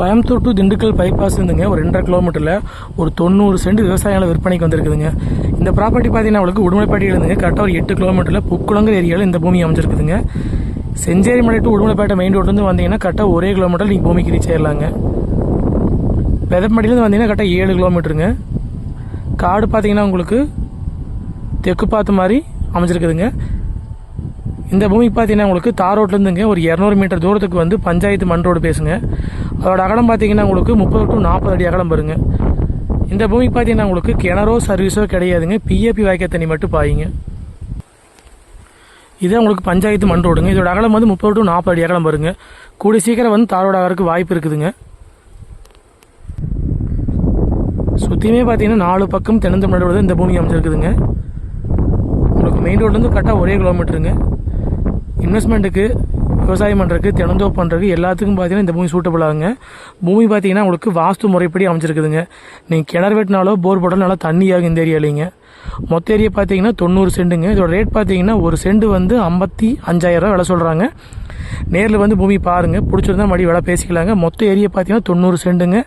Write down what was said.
Coimbatore to Dindigul bypass இருந்துங்க. ஒரு ரெண்டரை கிலோமீட்டரில் ஒரு தொண்ணூறு சென்ட் விவசாய விற்பனைக்கு வந்திருக்குதுங்க. இந்த ப்ராப்பர்ட்டி பார்த்தீங்கன்னா உங்களுக்கு உடுமலைப்பேட்டையில் இருந்துங்க. கரெக்டாக ஒரு எட்டு கிலோமீட்டரில் புக்குளங்கிற ஏரியாவில் இந்த பூமி அமைஞ்சிருக்குதுங்க. செஞ்சேரி மலை டு உடுமலைப்பேட்டை மெயின் ரோட்லேருந்து வந்தீங்கன்னா கரெக்டாக ஒரே கிலோமீட்டர் நீங்கள் பூமிக்கு ரீச் ஆயிடலாங்க வெதப்படியிலேருந்து வந்தீங்கன்னா கரெக்டாக ஏழு கிலோமீட்டருங்க காடு பார்த்தீங்கன்னா உங்களுக்கு தெற்கு பார்த்த மாதிரி அமைஞ்சிருக்குதுங்க. இந்த பூமி பார்த்தீங்கன்னா உங்களுக்கு தார் ரோட்லேருந்துங்க ஒரு இரநூறு மீட்டர் தூரத்துக்கு வந்து பஞ்சாயத்து மண் ரோடு பேசுங்க. அதோட அகலம் பார்த்தீங்கன்னா உங்களுக்கு முப்பது டு நாற்பது அடி அகலம் வருங்க இந்த பூமி பார்த்தீங்கன்னா உங்களுக்கு கிணறோ சர்வீஸோ கிடையாதுங்க. பிஏபி வாய்க்க தண்ணி மட்டும் பாயுங்க. இதே உங்களுக்கு பஞ்சாயத்து மண் ரோடுங்க. இதோட அகலம் வந்து முப்பது டு நாற்பது அடி அகலம் வருங்க கூடிய சீக்கிரம் வந்து தாரோட ஆகிறதுக்கு வாய்ப்பு இருக்குதுங்க. சுற்றியுமே பார்த்தீங்கன்னா நாலு பக்கம் தென்னந்தமிழ் ரோடு இந்த பூமி அமைச்சிருக்குதுங்க உங்களுக்கு மெயின் ரோட்லேருந்து கரெக்டாக ஒரே கிலோமீட்டருங்க இன்வெஸ்ட்மெண்ட்டுக்கு விவசாயம் பண்ணுறதுக்கு தினந்தோப்பு பண்ணுறதுக்கு எல்லாத்துக்கும் பார்த்தீங்கன்னா இந்த பூமி சூட்டபிள் ஆகுங்க. பூமி பார்த்தீங்கன்னா உங்களுக்கு வாஸ்து முறைப்படி அமைஞ்சிருக்குதுங்க. நீங்கள் கிணறு வெட்டினாலோ போர் போட்டாலும் நல்லா தண்ணி ஆகும் இந்த ஏரியாலிங்க. மொத்த ஏரியா பார்த்தீங்கன்னா தொண்ணூறு சென்ட்டுங்க இதோட ரேட் பார்த்தீங்கன்னா ஒரு செண்டு வந்து ஐம்பத்தி அஞ்சாயிரரூவா விலை சொல்கிறாங்க நேரில் வந்து பூமி பாருங்கள் பிடிச்சிருந்தா மறுபடியும் விலை பேசிக்கலாங்க. மொத்த ஏரியா பார்த்தீங்கன்னா தொண்ணூறு செண்டுங்க.